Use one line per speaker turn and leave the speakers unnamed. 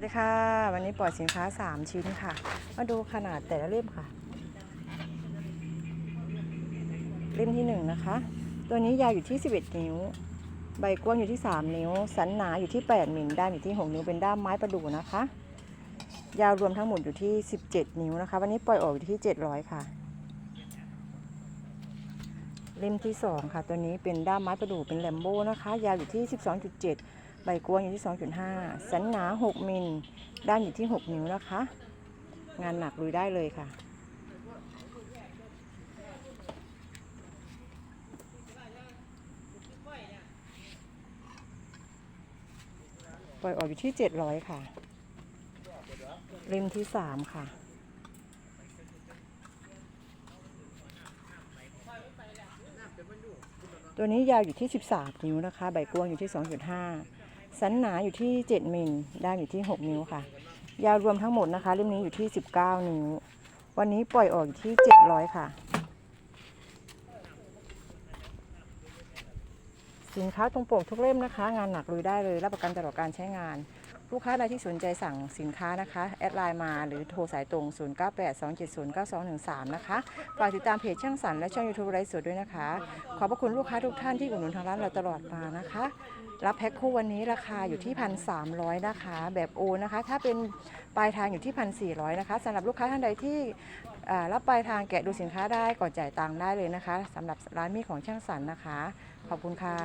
สวัสดีค่ะ วันนี้ปล่อยสินค้า 3 ชิ้นค่ะ มาดูขนาดแต่ละเล่มค่ะ เล่มที่ 1 นะคะ ตัวนี้ยาวอยู่ที่ 11 นิ้ว ใบกว้างอยู่ที่ 3 นิ้ว สันหนาอยู่ที่ 8มิลด้ามอยู่ที่ 6 นิ้วเป็นด้ามไม้ประดู่นะคะ ยาวรวมทั้งหมดอยู่ที่ 17 นิ้วนะคะ วันนี้ปล่อยออกอยู่ที่ 700 ค่ะ เล่มที่ 2 ค่ะ ตัวนี้เป็นด้ามไม้ประดู่เป็นแลมโบ้นะคะ ยาวอยู่ที่ 12.7 ใบกว้างอยู่ที่ 2.5 สันหนา 6 มิล ด้านอยู่ที่ 6 นิ้วนะคะ งานหนักลุยได้เลยค่ะ ปล่อยออกอยู่ที่ 700 ค่ะเล่มที่ 3 ค่ะตัวนี้ยาวอยู่ที่ 13 นิ้วนะคะ ใบกว้างอยู่ที่ 2.5 สันหนาอยู่ที่ 7 มิลด้านอยู่ที่ 6 นิ้วค่ะ ยาวรวมทั้งหมดนะคะเล่มนี้อยู่ที่ 19 นิ้ว วันนี้ปล่อยออกอยู่ที่ 700 ค่ะ สินค้าตรงปกทุกเล่มนะคะ งานหนักลุยได้เลย รับประกันตลอดการใช้งาน ลูกค้ารายที่สนใจสั่งสินค้านะคะ แอดไลน์มาหรือโทรสายตรง 0982709213 นะคะ ฝากติดตามเพจช่างสรรและช่อง YouTube ไลฟ์สดด้วยนะคะ ขอบพระคุณลูกค้าทุกท่านที่อุดหนุนทางร้านเราตลอดมานะคะ รับแพ็คคู่วันนี้ราคาอยู่ที่ 1,300 นะคะ แบบโอนนะคะ ถ้าเป็นปลายทางอยู่ที่ 1,400 นะคะสำหรับลูกค้าท่านใดที่รับปลายทางแกะดูสินค้าได้ก่อนจ่ายตังค์ได้เลยนะคะสำหรับร้านมีของช่างสรรนะคะ ขอบคุณค่ะ